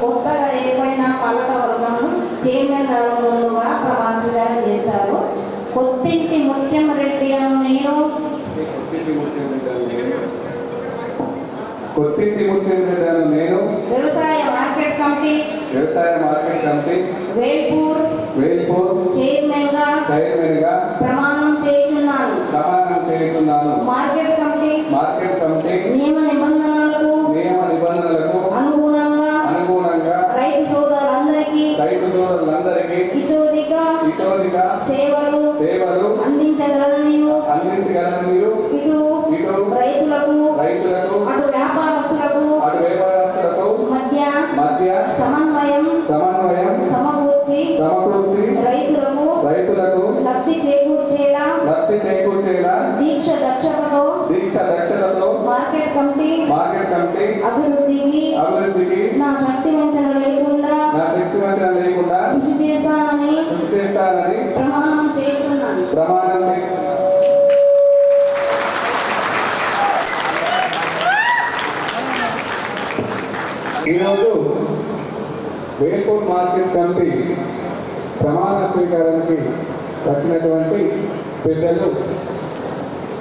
కొత్తగా ఏర్పడిన పాలక వర్గం చైర్మన్ గారు ముందుగా ప్రమాణ స్వీకారం చేశారు. కొత్తింటి ముత్యం రెడ్డి అను నేను. కొత్తింటి ముత్యం నేను. వ్యవసాయ మార్కెట్ కమిటీ? వ్యవసాయ మార్కెట్ కమిటీ. వేల్పూర్? వేల్పూర్. చైర్మన్గా చైర్మన్ సేవలు సేవలు అందించగలని అందించగలను ఇటు ఇటు రైతులకు రైతులకు అటు వ్యాపారస్తులకు అటు వ్యాపారస్తులకు మధ్య మధ్య సమన్వయం సమన్వయం సమకూర్చి సమకూర్చి రైతులకు రైతులకు లబ్ధి చేకూర్చేలా లబ్ధి చేకూర్చేలా దీక్ష దక్షతతో దీక్ష దక్షతతో మార్కెట్ కమిటీ మార్కెట్ కమిటీ అభివృద్ధికి అభివృద్ధికి నా ప్రమాణం చేస్తున్నాను. ప్రమాణం ఈరోజు వేపూర్ మార్కెట్ కమిటీ ప్రమాణ స్వీకారానికి వచ్చినటువంటి పెద్దలు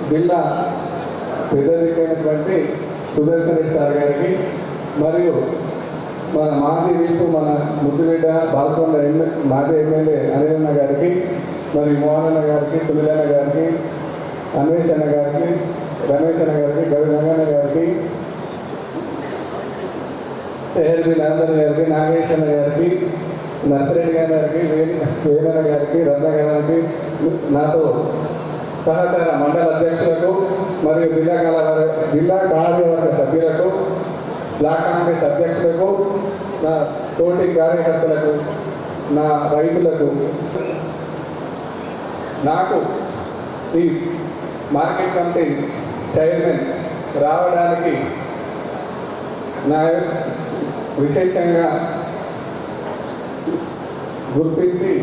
జిల్లా పెద్దలకైనటువంటి దిక్కైనటువంటి సుదర్శన్ రెడ్డి సార్ గారికి మరియు మన మాజీ వీపు మన ముద్దుబిడ్డ బాలకొండ ఎమ్మె మాజీ ఎమ్మెల్యే అనిరన్న గారికి మరి మోహనన్న గారికి సునీలన్న గారికి అన్వేష్ అన్న గారికి రమేష్ అన్న గారికి గవి రంగన్న గారికి ఏఎల్బి నాందర్ గారికి నాగేశ్వర గారికి నర్సిరెడ్డి గారి గారికి వేణు గారికి రత్న గారికి నాతో సహచార మండల అధ్యక్షులకు మరియు జిల్లా కళ జిల్లా కార్యవర్గ సభ్యులకు బ్లాక్ కాంగ్రెస్ అధ్యక్షులకు నా తోటి కార్యకర్తలకు నా రైతులకు నాకు ఈ మార్కెట్ కమిటీ చైర్మన్ రావడానికి నా విశేషంగా గుర్తించి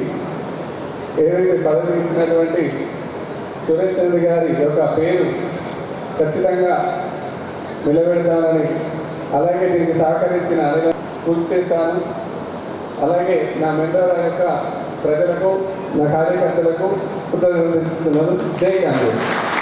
ఏదైతే పదవి ఇచ్చినటువంటి సురేష్ చంద్ర గారి యొక్క పేరు ఖచ్చితంగా నిలబెడతానని అలాగే దీనికి సహకరించిన అలాగే పూర్తి చేశాను అలాగే నా మెండర్ యొక్క ప్రజలకు నా కార్యకర్తలకు కృతజ్ఞతలు తెలుస్తున్నాను జై కాంగ్రెస్